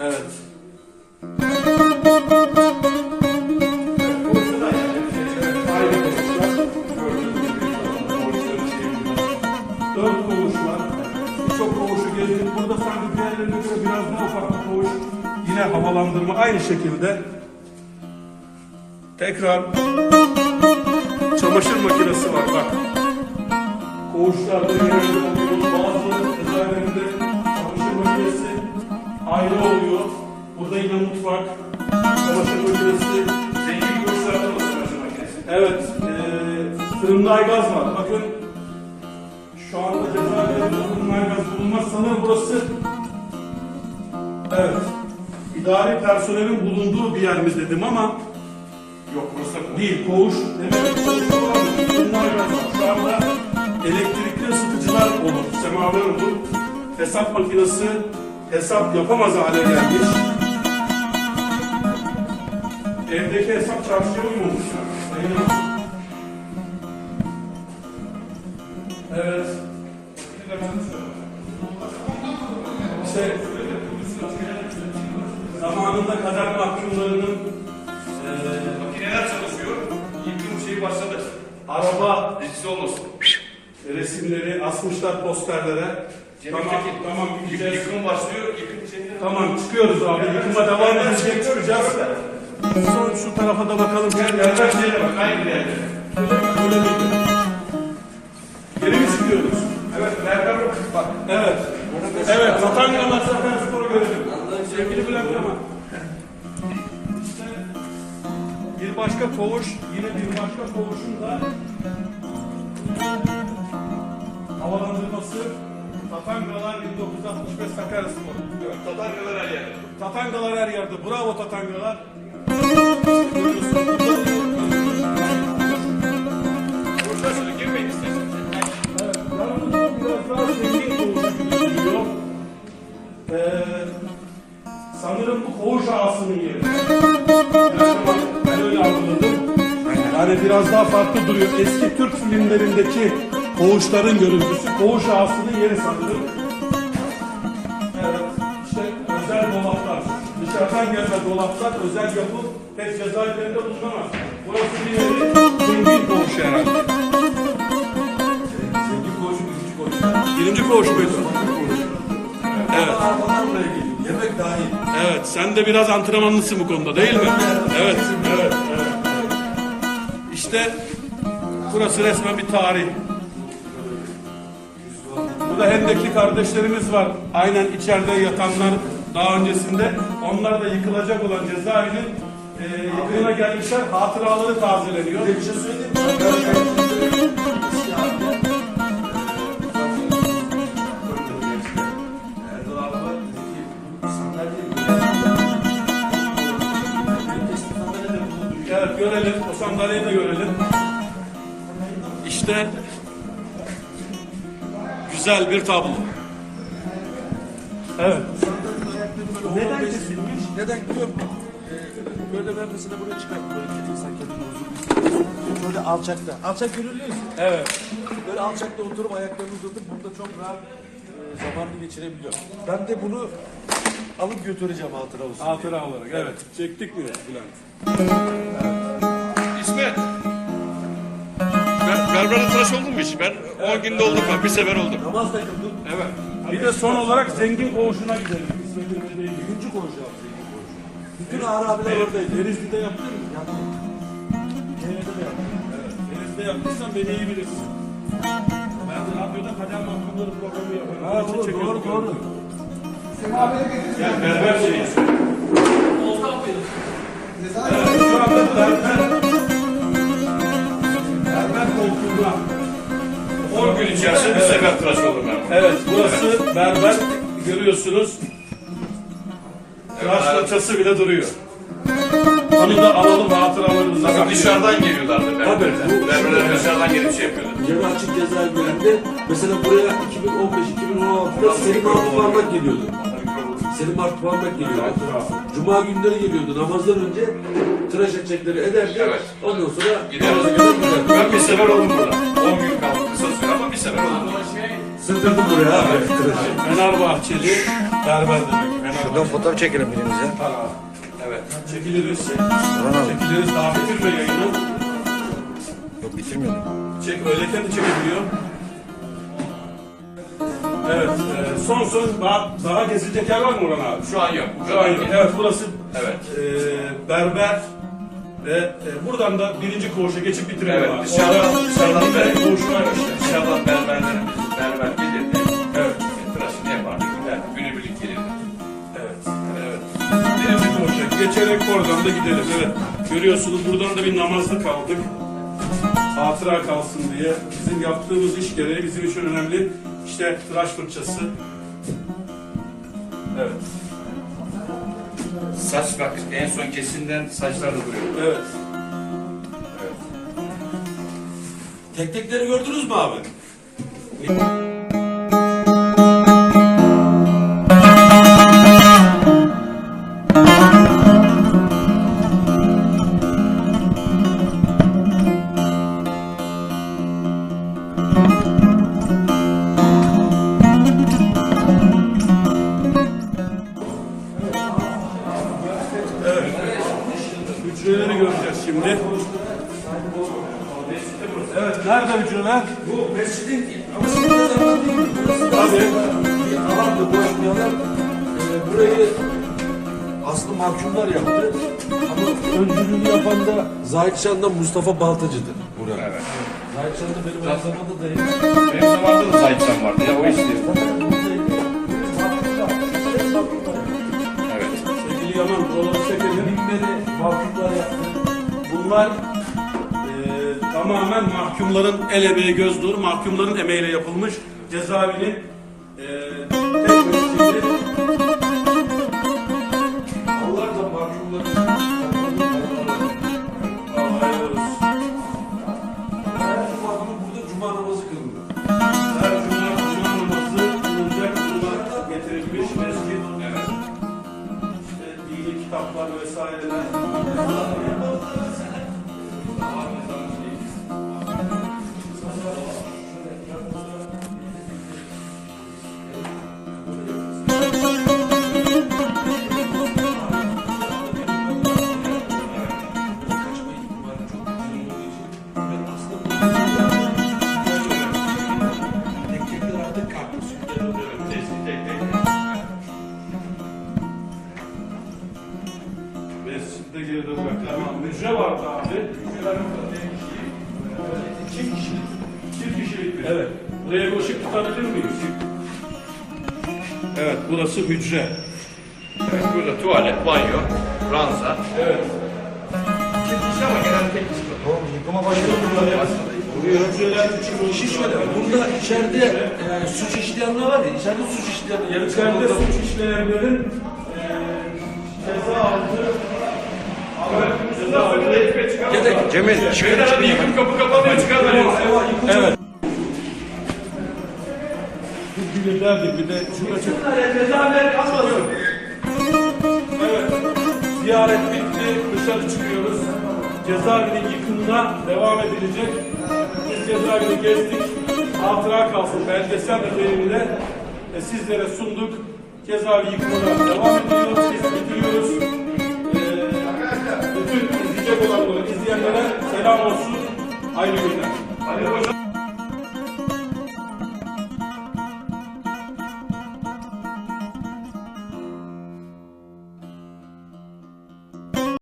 Evet. Dört koğuş var. Birçok koğuşu gezdik. Burada sanki diğerlerine biraz daha ufak bir. Yine havalandırma aynı şekilde. Tekrar çamaşır makinesi var bak. Koğuşlarda yine. Bazı özelliklerinde çamaşır makinesi ayrı oluyor. Burada yine mutfak, çamaşır makinesi, Zengin koğuşlarda da çamaşır makinesi. Evet, eee fırında aygaz var. Bakın şu anda cezaevlerinde fırında aygaz bulunmaz. Sanırım burası evet, idari personelin bulunduğu bir yer mi dedim ama Yok burası değil. Koğuş demek ki koğuş var aygaz var. Şu anda elektrikli ısıtıcılar olur, semaver olur. Hesap makinesi hesap yapamaz hale gelmiş. Evdeki hesap çarşıya uymamış. Evet. İşte zamanında kader mahkumlarının eee Makineler çalışıyor. Yıkım şeyi başladı. araba Riskli olmasın. resimleri asmışlar posterlere. Cemil Tamam, Tekin. tamam gideceğiz. Yıkım başlıyor. Yıkım şeyleri. Tamam çıkıyoruz abi. Yıkıma devam edecek çıkacağız. Son şu tarafa da bakalım. Gel gel gel. şeye bak. Aynı yerde. Öyle miydi? Geri mi çıkıyoruz? Evet. Berber bak. Evet. Evet. Tatanyalar Zafer Spor'u görelim. Sevgili Bülent Yaman. İşte bir başka koğuş, yine bir başka koğuşun da havalandırması Tatangalar 1965 Sakaryaspor. Evet. Tataryalar her yerde. Tatangalar her yerde. Bravo Tatangalar. Şöyle girmeyin isterseniz. Evet, yanımızda biraz daha zengin duruyor. Ee, sanırım bu koğuş ağasının yeri. Ben öyle anladım. Yani biraz daha farklı duruyor. Eski Türk filmlerindeki koğuşların görüntüsü. Koğuş ağasının yeri sanırım. Evet, işte özel dolaplar. Dışarıdan gelme dolaplar, özel yapı pek cezaevlerinde bulunamaz. Burası bir yeri zengin koğuş herhalde. Zengin koğuşu birinci koğuş. Birinci koğuş muydu? Evet. Arabalar buraya geliyor. Yemek dahil. Evet, sen de biraz antrenmanlısın bu konuda değil mi? Evet, evet, evet. İşte burası resmen bir tarih. Burada Hendekli kardeşlerimiz var. Aynen içeride yatanlar daha öncesinde. Onlar da yıkılacak olan cezaevinin e, yıkımına gelmişler. Hatıraları tazeleniyor. Bir şey söyleyeyim. Evet görelim. O sandalyeyi de görelim. İşte güzel bir tablo. Evet. Neden kesilmiş? Neden biliyor musun? Ee, böyle ben mesela buraya çıkarttım. Böyle insan kendini. Böyle alçakta. Alçak görülüyorsun. Evet. Böyle alçakta oturup ayaklarını uzatıp burada çok rahat e, zamanını geçirebiliyor. Ben de bunu alıp götüreceğim hatıra olsun. Hatıra olarak evet. Çektik mi Bülent? İsmet. Ben, berberde tıraş oldun mu hiç? Ben 10 günde oldum ben. Bir sefer oldum. Namaz da kıldım. Evet. Bir de son olarak zengin koğuşuna gidelim. İsmet'in dediği gibi. Birinci koğuş yaptı. zengin koğuşu. Bütün ağır abiler oradaydı. Denizli'de yaptın mı? Yaptım. Genelde de yaptım. Evet. Denizli'de yaptıysan beni iyi bilirsin. Ben de radyoda kader mahkumları programı yaparım. Ha, Onun için doğru, çekiyordum. doğru, doğru. Yani berber şeyi. Evet, şu anda berber 10 gün içerisinde bir sefer tıraş oldum ben. Evet, burası berber. Görüyorsunuz. Tıraş fırçası bile duruyor. Onu da alalım hatıralarımıza. Tabii dışarıdan geliyorlardı. Tabii, bu- Berberler dışarıdan gelip şey yapıyorlar. Yarı açık cezaevlerinde mesela buraya 2015-2016'da Selim Martı Parmak geliyordu. Selim Martı Parmak geliyordu. Cuma günleri geliyordu. Namazdan önce tıraş edecekleri ederdi. Evet. Ondan sonra giderdi. Ben bir sefer oldum burada. 10 gün kaldım oldum. Sığdırdım buraya abi. Fenerbahçeli berber demek. Fenerbahçeli. Şuradan fotoğraf çekelim birimize. Evet. çekiliriz. Burhan abi. Çekiliriz. Daha bitirme yayını. Yok bitirmiyordum. Çek, öyleyken de çekebiliyor. Evet, e, son son daha, daha gezilecek yer var mı Orhan abi? Şu an yok. Şu an yok. Evet, burası Evet. e, berber ve e, buradan da birinci koğuşa geçip bitirelim Evet, abi. dışarıdan- Orada dışarıdan zengin bir ber- koğuş var işte. Dışarıdan berberlerimiz geçerek oradan da gidelim. Evet, görüyorsunuz buradan da bir namazlı kaldık. Hatıra kalsın diye. Bizim yaptığımız iş gereği bizim için önemli. İşte tıraş fırçası. Evet, Saç bak en son kesimden saçlar da duruyor. evet. Evet. Tek tekleri gördünüz mü abi? Şimdi. Evet, nerede hücreler? Bu mescidin Tabii. alandı boş bir alan. Ee, burayı aslı mahkumlar yaptı. Ama öncülüğünü yapan da Zahit Şan'dan Mustafa Baltacı'dır. Buraya. Evet. Zahit Şan da benim aynı zamanda dayım. Benim zamanımda da Zahitcan vardı ya o istiyor. Evet. Sevgili Yaman, buraları Bunlar e, tamamen mahkumların el emeği göz nuru, mahkumların emeğiyle yapılmış cezaevinin e, tek tutabilir miyiz? Evet, burası hücre. Evet. Burada tuvalet, banyo, ranza. Evet. Tek kişi ama genelde tek kişi. Yıkama başladı. Buraya hücreler için Bir şey şöyle, burada içeride e, suç işleyenler var ya, içeride suç işleyenler yarı İçeride suç işleyenlerin e, ceza aldığı ceza aldığı Cemil çıkın yıkım kapı kapanıyor çıkarlar. Evet. Bir bilirlerdi bir de şurada çok... Evet. Ziyaret bitti. Dışarı çıkıyoruz. Cezaevinin yıkımına devam edilecek. Biz cezaevini gezdik. Hatıra kalsın belgesel niteliğinde e, sizlere sunduk. Cezaevi yıkımına devam ediyoruz. Biz bitiriyoruz. E, bütün izleyecek olanlara, izleyenlere selam olsun. Hayırlı günler. Hoş